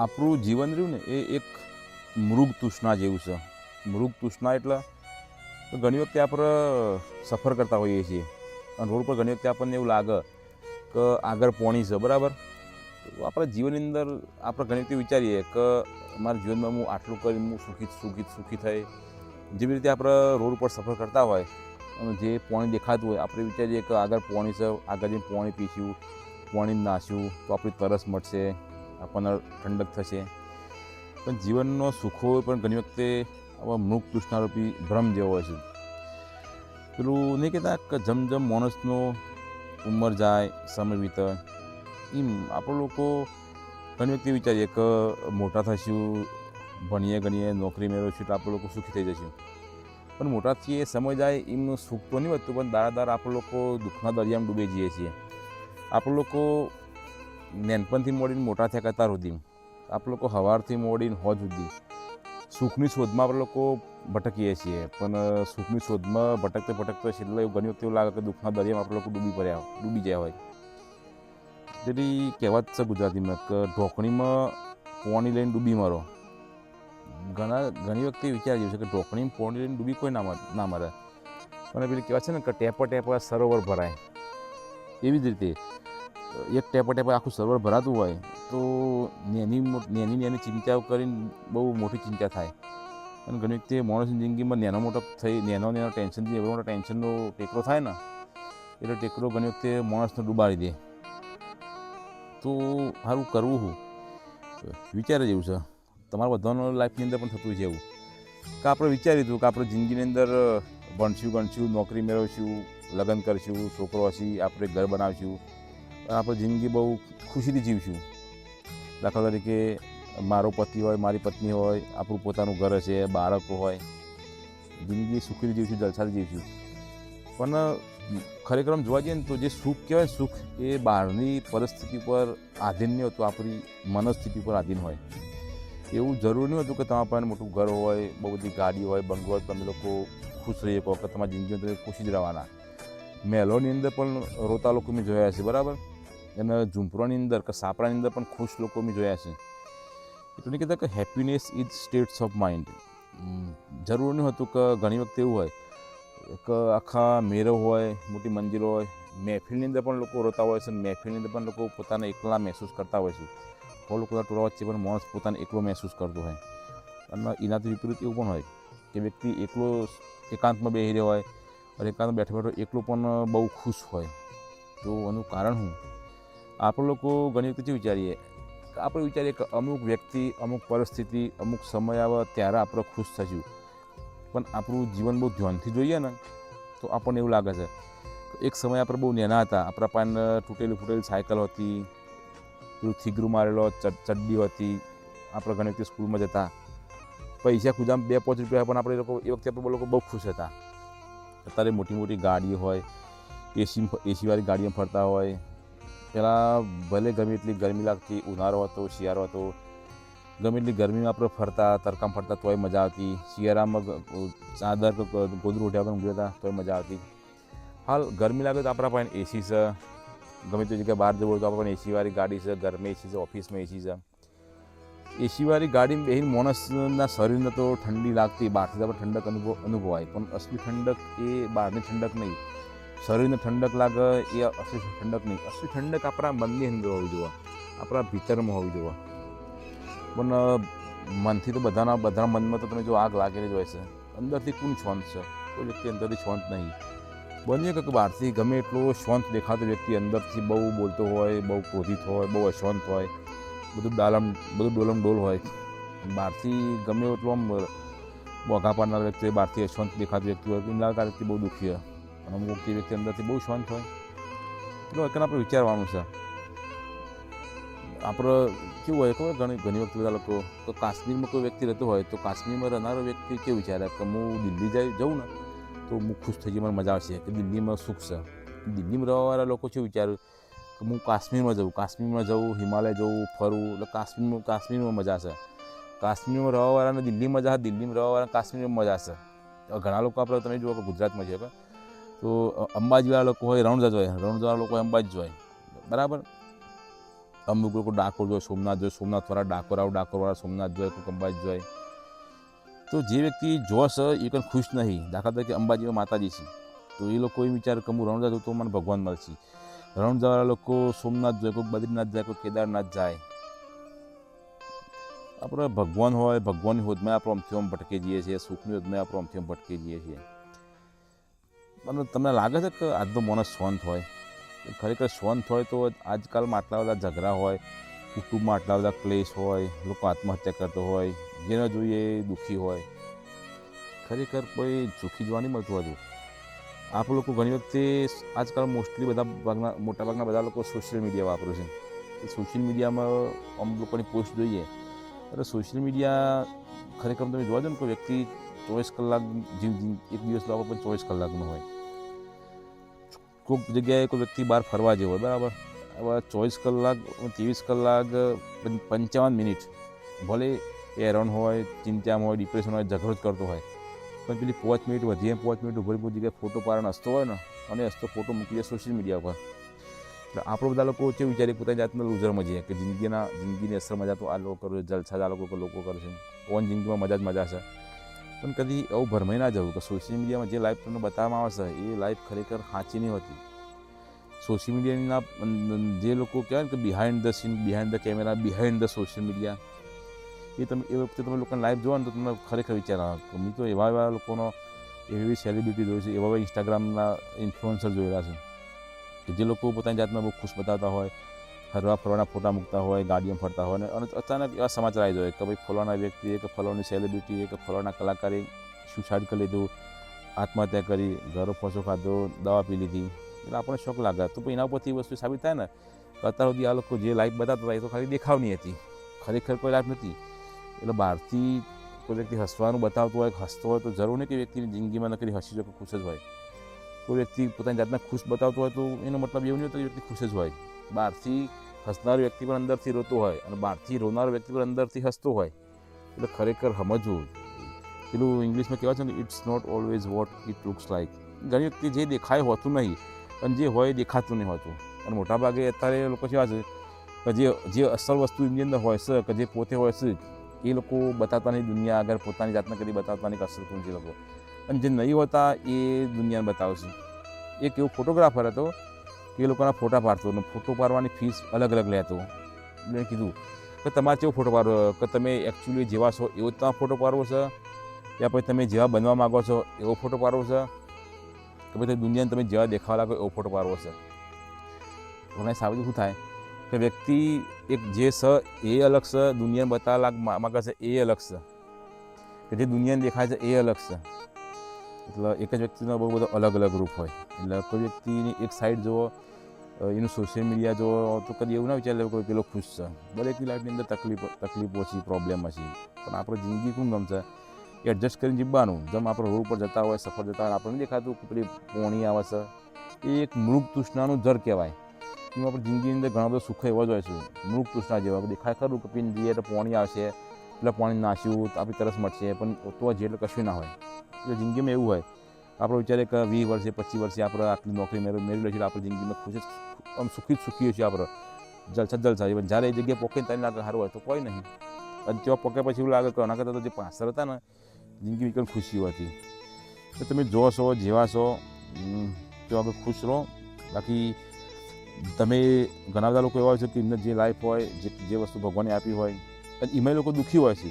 આપણું જીવન રહ્યું ને એ એક મૃગ તૃષ્ણા જેવું છે. મૃગ તૃષ્ણા એટલે ઘણી વખતે આપણે સફર કરતા હોઈએ છીએ. અને રોડ પર ઘણી વખતે આપણને એવું લાગે કે આગળ પોણી છે, બરાબર? આપણા જીવનની અંદર આપણે ઘણી વખતે વિચારીએ કે મારા જીવનમાં હું આટલું કરી હું સુખી સુખી સુખી થઈ. જેવી રીતે આપણે રોડ ઉપર સફર કરતા હોય અને જે પોણી દેખાતું હોય, આપણે વિચારીએ કે આગળ પોણી છે આગળ જઈને પોણી પીશું પોણી નાશું તો આપણી તરસ મટશે. આપણને ઠંડક થશે. પણ જીવનનો સુખો પણ ઘણી વખતે આવા મૃગ તૃષ્ણારૂપી ભ્રમ જેવો હોય છે. પેલું નહીં કહેતા કે જમજમ જેમ માણસનો ઉંમર જાય, સમય વિતર એમ આપણે લોકો ઘણી વખતે વિચારીએ કે મોટા થશું, ભણીએ ગણીએ, નોકરી મેળવશું તો આપણે લોકો સુખી થઈ જશું. પણ મોટા થઈએ સમય જાય એમનું સુખ તો નહીં વધતું, પણ દાડા દાર આપણે લોકો દુઃખના દરિયામાં ડૂબી જઈએ છીએ. આપણે લોકો નાનપણથી મોડીને મોટા થયા કરતા સુધી આપ લોકો સવારથી મોડીને હોજ સુધી. સુખની શોધમાં આપણે લોકો ભટકીએ છીએ, પણ સુખની શોધમાં ભટકતે ભટકતે છેલ્લે એવું ઘણી વખતે એવું લાગે કે દુઃખના દરિયામાં આપણે લોકો ડૂબી પડ્યા, ડૂબી ગયા હોય. જેથી કહેવત છે ગુજરાતીમાં કે ઢોકણીમાં પોણી લઈને ડૂબી મરો. ઘણા, ઘણી વખતે વિચાર જેવું છે કે ઢોકણીમાં પોણી લઈને ડૂબી કોઈ ના ના મરે. પણ પેલી કહેવાય છે ને કે ટેપો ટેપો સરોવર ભરાય. એવી જ રીતે એક ટેપો ટેપો આખું સર્વર ભરાતું હોય, તો નેની નેની નેની ચિંતાઓ કરીને બહુ મોટી ચિંતા થાય. અને ઘણી વખતે માણસની જિંદગીમાં નાનો મોટો થઈ, નેનો નેનો ટેન્શનથી એવો મોટો ટેન્શનનો ટેકરો થાય ને, એટલે ટેકરો ઘણી વખતે માણસને ડૂબાડી દે. તો સારું કરવું હું. વિચારે જેવું છે. તમારા બધાનો લાઈફની અંદર પણ થતું છે એવું. કે આપણે વિચાર્યું હતું કે આપણે જિંદગીની અંદર, ભણશું, ગણશું, નોકરી મેળવશું, લગ્ન કરશું, છોકરો હશે, આપણે ઘર બનાવશું. આપણે જિંદગી બહુ ખુશીથી જીવશું. દાખલા તરીકે મારો પતિ હોય, મારી પત્ની હોય, આપણું પોતાનું ઘર હશે, બાળકો હોય, જિંદગી સુખીથી જીવશું, જલસાથી જીવશું. પણ ખરેખર આમ જોવા જઈએ ને તો જે સુખ કહેવાય સુખ, એ બહારની પરિસ્થિતિ પર આધીન નહીં હોતું, આપણી મનસ્થિતિ પર આધીન હોય. એવું જરૂરી નહીં હોતું કે તમારા પાસે મોટું ઘર હોય, બહુ બધી ગાડી હોય, બંગલો હોય, તમે લોકો ખુશ રહી શકો કે તમારી જિંદગીમાં તમે ખુશી જ રહેવાના. મહેલોની અંદર પણ રોતા લોકો મેં જોયા છે બરાબર? અને ઝુંપરાની અંદર કે સાપરાની અંદર પણ ખુશ લોકો મેં જોયા છે. એટલે કહેતા કે happiness is states of mind જરૂર નહીં હોતું કે ઘણી વખતે એવું હોય કે આખા મેળો હોય, મોટી મંદિરો હોય, મહેફિલની અંદર પણ લોકો રોતા હોય છે મહેફિલની અંદર પણ લોકો પોતાને એકલા મહેસૂસ કરતા હોય છે. સો લોકોના ટોળા વચ્ચે પણ માણસ પોતાને એકલો મહેસૂસ કરતો હોય. અને એનાથી વિપરીત એવું પણ હોય કે વ્યક્તિ એકલો એકાંતમાં બેસી રહ્યો હોય અને એકાંતમાં બેઠો બેઠો એકલો પણ બહુ ખુશ હોય. તો એનું કારણ શું? આપણે લોકો ઘણી વખત વિચારીએ આપણે વિચારીએ કે અમુક વ્યક્તિ, અમુક પરિસ્થિતિ, અમુક સમય આવે ત્યારે આપણે ખુશ થશું. પણ આપણું જીવન બહુ ધ્યાનથી જોઈએ ને, તો આપણને એવું લાગે છે એક સમય આપણે બહુ નાના હતા. આપણા પાસે તૂટેલી ફૂટેલી સાયકલ હતી, પેલું થીગરું મારેલો, ચડ, ચડ્ડી હતી. આપણે ઘણી વખતે સ્કૂલમાં જતા. પૈસા ખુદામાં બે, પાંચ રૂપિયા પણ આપણે લોકો, એ વખતે આપણે લોકો બહુ ખુશ હતા. અત્યારે મોટી મોટી ગાડીઓ હોય, એસી, એસીવાળી ગાડીમાં ફરતા હોય. પહેલાં ભલે ગમે એટલી ગરમી લાગતી, ઉનાળો હતો, શિયાળો હતો ગમે એટલી ગરમીમાં આપણે ફરતા તરકામ ફરતા તોય મજા આવતી. શિયાળામાં ચાદર ગોદરું ઉઠ્યા વગર ઊંઘી હતા તોય મજા આવતી. હાલ ગરમી લાગે તો આપણા પાસે એસી છે. ગમે તે જગ્યાએ બહાર જવું તો આપણા પાસે એસીવાળી ગાડી છે, ઘરમાં એસી છે, ઓફિસમાં એસી છે. એસીવાળી ગાડીમાં બેસીને માણસના શરીરને તો ઠંડી લાગતી, બહારથી આપણે ઠંડક અનુભવ, અનુભવાય. પણ અસલી ઠંડક એ બહારની ઠંડક નહીં. શરીરને ઠંડક લાગે એ અસલી ઠંડક નહીં. અસલી ઠંડક આપણા મનની અંદર હોવી જોઈએ. આપણા ભીતરમાં હોવી જોઈએ. પણ મનથી તો બધાના બધાના મનમાં તો તમે જો આગ લાગેલી જ હોય છે. અંદરથી કોણ શાંત છે? કોઈ વ્યક્તિ અંદરથી શાંત નહીં. બને કે બહારથી, ગમે એટલો શાંત દેખાતો વ્યક્તિ અંદરથી બહુ બોલતો હોય, બહુ ક્રોધિત હોય, બહુ અશાંત હોય, બધું ડાલમ, બધું ડોલમ ડોલ હોય. બહારથી ગમે એટલો આમ બોઘા પાડનાર વ્યક્તિ બહારથી અશાંત દેખાતો વ્યક્તિ હોય એમ લાગે વ્યક્તિ બહુ દુઃખી હોય. અને અમુક વ્યક્તિ વ્યક્તિ અંદરથી બહુ શાંત હોય. એટલે એકને આપણે વિચારવાનું છે. આપણે કેવું હોય ખબર ઘણી ઘણી વખત બધા લોકો, તો કાશ્મીરમાં કોઈ વ્યક્તિ રહેતો હોય, તો કાશ્મીરમાં રહેનારો વ્યક્તિ કેવું વિચારે કે હું દિલ્હી જાય, જઉં ને, તો હું ખુશ થઈ જઈ મને મજા આવશે કે દિલ્હીમાં સુખ છે. દિલ્હીમાં રહેવાવાળા લોકો શું વિચારે કે હું કાશ્મીરમાં જઉં કાશ્મીરમાં જઉં, હિમાલય જઉં, ફરું, એટલે કાશ્મીરમાં કાશ્મીરમાં મજા છે. કાશ્મીરમાં રહેવાવાળાને દિલ્હીમાં મજા દિલ્હીમાં રહેવાવાળા કાશ્મીરમાં મજા છે. ઘણા લોકો આપણે તમે જુઓ કે ગુજરાતમાં છે તો અંબાજીવાળા લોકો હોય, રણુજા હોય, રણુજાવાળા લોકો અંબાજી જ હોય. બરાબર? અમુક લોકો ડાકોર જોઈએ સોમનાથ જોઈએ સોમનાથવાળા ડાકોર આવું ડાકોરવાળા સોમનાથ જોઈએ કોઈક અંબાજી જોઈએ તો જે વ્યક્તિ જોશ એ કંઈ ખુશ નહીં. દાખલા તરીકે અંબાજીમાં માતાજી છે. તો એ લોકો એ વિચાર કે હું રણુજા જાઉં તો મને ભગવાન મળશે. રણુજાવાળા લોકો સોમનાથ જાય કોઈ બદ્રીનાથ જાય કોઈ કેદારનાથ જાય. આપણે ભગવાન હોય, ભગવાનની હોદમાં આપણે આમથી આમ ભટકી જઈએ છીએ, સુખની હોદમાં આપણે આમથી આમ ભટકી જઈએ છીએ. અને તમને લાગે છે કે આજનો માણસ શાંત હોય? ખરેખર શાંત હોય તો આજકાલમાં આટલા બધા ઝઘડા હોય, કુટુંબમાં આટલા બધા ક્લેશ હોય, લોકો આત્મહત્યા કરતો હોય, જેને જોઈએ દુઃખી હોય. ખરેખર કોઈ સુખી જોવા નહીં મળતું હતું આપ લોકો ઘણી વખતે આજકાલ મોસ્ટલી બધા ભાગના મોટાભાગના બધા લોકો સોશિયલ મીડિયા વાપરે છે. સોશિયલ મીડિયામાં અમુક લોકોની પોસ્ટ જોઈએ. એટલે સોશિયલ મીડિયા ખરેખર તમે જોવા જાઓ ને કોઈ વ્યક્તિ ચોવીસ કલાક જીવ એક દિવસ લાવો પણ ચોવીસ કલાકનો હોય. કોઈક જગ્યાએ કોઈ વ્યક્તિ બહાર ફરવા જેવો હોય, બરાબર? હવે ચોવીસ કલાક, ત્રેવીસ કલાક પંચાવન મિનિટ, ભલે એ હેરાન હોય ચિંતામાં હોય ડિપ્રેશન હોય, ઝઘડો જ કરતો હોય, પણ પેલી પાંચ મિનિટ વધીએ, પાંચ મિનિટ ઉભરી બધી જગ્યાએ ફોટો પારણ હસતો હોય ને, અને હસતો ફોટો મૂકી દે સોશિયલ મીડિયા પર. એટલે આપણે બધા લોકો જે વિચારી, પોતાની જાતને લૂઝરમાં જઈએ, કે જિંદગીના, જિંદગીની અસર મજા તો આ લોકો કરે જલસા આ લોકો લોકો કરે છે. ઓન જિંદગીમાં મજા જ મજા છે? પણ કદી એવું ભરમાઈ ના જવું કે સોશિયલ મીડિયામાં જે લાઈફ તમને બતાવવામાં આવે છે, એ લાઈફ ખરેખર સાચી નહીં હોતી. સોશિયલ મીડિયાના જે લોકો કહેવાય ને કે behind the scene behind the camera behind the social media એ તમે, એ વખતે તમે લોકોને લાઈવ જોવા ને તો તમને ખરેખર વિચાર આવે. કે મેં તો એવા એવા લોકોનો, એવી એવી સેલિબ્રિટી જોઈ છે, એવા એવા ઇન્સ્ટાગ્રામના ઇન્ફ્લુઅન્સર જોયેલા છે, કે જે લોકો પોતાની જાતમાં બહુ ખુશ બતાવતા હોય ફરવા ફરવાના ફોટા મૂકતા હોય ગાડીઓ ફરતા હોય, અને અચાનક એવા સમાચાર આવી જાય કે ભાઈ ફલાણા વ્યક્તિએ કે ફલાણી સેલિબ્રિટીએ કે ફલાણા કલાકારે સુસાઇડ કરી લીધું, આત્મહત્યા કરી ઘરો ફોસો ખાધો, દવા પી લીધી. એટલે આપણને શોખ લાગે. તો પછી એના ઉપરથી વસ્તુ સાબિત થાય ને અત્યાર સુધી આ લોકો જે લાઈફ બતાવતા હતા એ તો ખાલી દેખાવની હતી. ખરેખર કોઈ લાઈફ નથી. એટલે બહારથી કોઈ વ્યક્તિ હસવાનું બતાવતું હોય, હસતો હોય, તો જરૂર નહીં કે વ્યક્તિની જિંદગીમાં નકરી હસી શકે ખુશ જ હોય. કોઈ વ્યક્તિ પોતાની જાતને ખુશ બતાવતો હોય તો એનો મતલબ એવું નહીં હોતો કે વ્યક્તિ ખુશ જ હોય. બહારથી હસનાર વ્યક્તિ પણ અંદરથી રોતો હોય અને બહારથી રોનાર વ્યક્તિ પણ અંદરથી હસતો હોય, એટલે ખરેખર સમજવું પેલું ઇંગ્લિશમાં કહેવાય છે ને it's not always what it looks like ઘણી વ્યક્તિ જે દેખાય હોતું નહીં, અને જે હોય દેખાતું નહીં હોતું. અને મોટાભાગે અત્યારે લોકો કેવા છે કે જે જે અસલ વસ્તુ એમની અંદર હોય છે કે જે પોતે હોય છે, એ લોકો બતાવતા નહીં દુનિયા આગળ, પોતાની જાતને કરી બતાવતા નહીં અસર એ લોકો. અને જે નહીં હોતા એ દુનિયાને બતાવશે. એક એવો ફોટોગ્રાફર હતો કે એ લોકોના ફોટા પાડતો અને ફોટો પાડવાની ફીસ અલગ અલગ લેતો. મેં કીધું કે તમારે કેવો ફોટો પાડવો? કે તમે એકચ્યુઅલી જેવા છો એવો જ તમારો ફોટો પાડવો છે? યા પછી તમે જેવા બનવા માગો છો એવો ફોટો પાડવો છે? કે પછી દુનિયાને તમે જેવા દેખાવા લાગો એવો ફોટો પાડવો છે? મને સાબિત શું થાય? કે વ્યક્તિ એક જે છે એ અલગ છે, દુનિયાને બતાવવા લાગ માગે છે એ અલગ છે. કે જે દુનિયાને દેખાય છે એ અલગ છે. એટલે એક જ વ્યક્તિનો બહુ બધો અલગ અલગ રૂપ હોય. એટલે કોઈ વ્યક્તિની એક સાઈડ જુઓ એનું સોશિયલ મીડિયા જુઓ, તો કદી એવું ના વિચાર કોઈ પેલો ખુશ છે. દરેકની લાઈફની અંદર તકલીફ, તકલીફો છે પ્રોબ્લેમ છે પણ આપણે જિંદગી કોણ ગમશે? એ એડજસ્ટ કરીને જીવવાનું. જેમ આપણે રોડ ઉપર જતા હોય, સફર જતા હોય, આપણને દેખાતું કે પેલી પોણી આવે છે. એ એક મૃગ તૃષ્ણાનું જર કહેવાય. એમાં આપણે જિંદગીની અંદર ઘણા બધા સુખ એવા જ હોય છે. મૃગ તૃષ્ણા જેવા. દેખાય ખરું કે પીને જઈએ તો પોણી આવશે એટલે પાણી નાશ્યું આપણી તરસ મળશે પણ તો જેટલું કશું ના હોય. એટલે જિંદગીમાં એવું હોય આપણે વિચારે એક વીસ વર્ષે, પચીસ વર્ષે આપણે આટલી નોકરી મેળવી મેળવી લઈશું, આપણે જિંદગીમાં ખુશ આમ સુખી જ સુખી છીએ આપણે. જલસા જલસા પણ જ્યારે એ જગ્યાએ પોકે તારી લાગે સારું હોય તો કોઈ નહીં. અને ત્યાં પોકે પછી એવું લાગે કે આના કરતાં તો જે પાછળ હતા ને, જિંદગી એકદમ ખુશીઓ હતી તો તમે જો છો જેવા છો તો આગળ ખુશ રહો. બાકી તમે ઘણા બધા લોકો એવા હોય છે કે એમને જે લાઈફ હોય, જે જે વસ્તુ ભગવાને આપી હોય, અને એમાં લોકો દુઃખી હોય છે.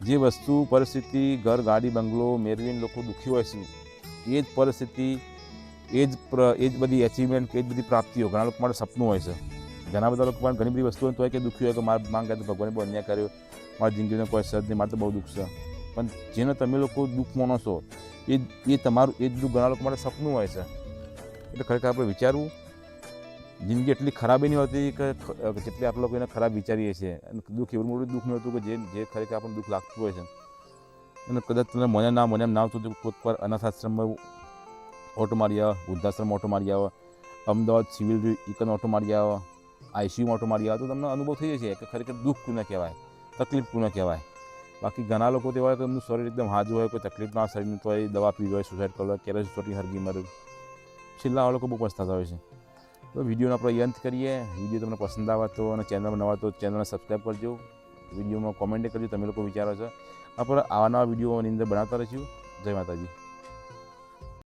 જે વસ્તુ, પરિસ્થિતિ, ઘર, ગાડી, બંગલો મેળવીને લોકો દુઃખી હોય છે એ જ પરિસ્થિતિ, એ જ એ જ બધી એચિવમેન્ટ એ જ બધી પ્રાપ્તિઓ. ઘણા લોકો માટે સપનું હોય છે. ઘણા બધા લોકો પણ ઘણી બધી વસ્તુઓ તો કે દુઃખી હોય કે મારા માંગ તો ભગવાને બહુ અન્યાય કર્યો. મારી જિંદગીનો કોઈ સર નહીં મારે તો બહુ દુઃખ છે. પણ જેને તમે લોકો દુઃખ માનો છો, એ એ તમારું, એ જ દુઃખ ઘણા લોકો માટે સપનું હોય છે. એટલે ખરેખર આપણે વિચારવું, જિંદગી એટલી ખરાબી નહીં હોતી કે જેટલી આપણે લોકો એને ખરાબ વિચારીએ છીએ. અને દુઃખ એવું મોટું દુઃખ નહોતું કે જે જે ખરેખર આપણને દુઃખ લાગતું હોય છે. અને કદાચ તમને મને ના મને એમ ના આવતું કોઈક વાર અનાથ આશ્રમમાં ઓટો મારી આવે વૃદ્ધાશ્રમ ઓટો મારી આવે અમદાવાદ સિવિલ ઇકન ઓટો મારી આવે આઈસીયુમાં ઓટો મારી આવે તો તમને અનુભવ થઈ જશે કે ખરેખર દુઃખ કોને કહેવાય, તકલીફ કોને કહેવાય. બાકી ઘણા લોકો તો એવા હોય કે એમનું શરીર એકદમ હાજુ હોય, કોઈ તકલીફ ના શરીરનું તો એ દવા પી હોય સુસાઇડ કરવો ક્યારે ચોટી હરગી મરે. છેલ્લા લોકો બહુ પછતાતા હોય છે. તો વિડીયોનો આપણે અંત કરીએ. વીડિયો તમને પસંદ આવે તો અને ચેનલમાં નવા તો ચેનલને સબસ્ક્રાઈબ કરજો. વિડીયોમાં કોમેન્ટ કરજો, તમે લોકો વિચારો છો. આપણે આવા નવા વિડીયોની અંદર બનાવતા રહીશું. જય માતાજી.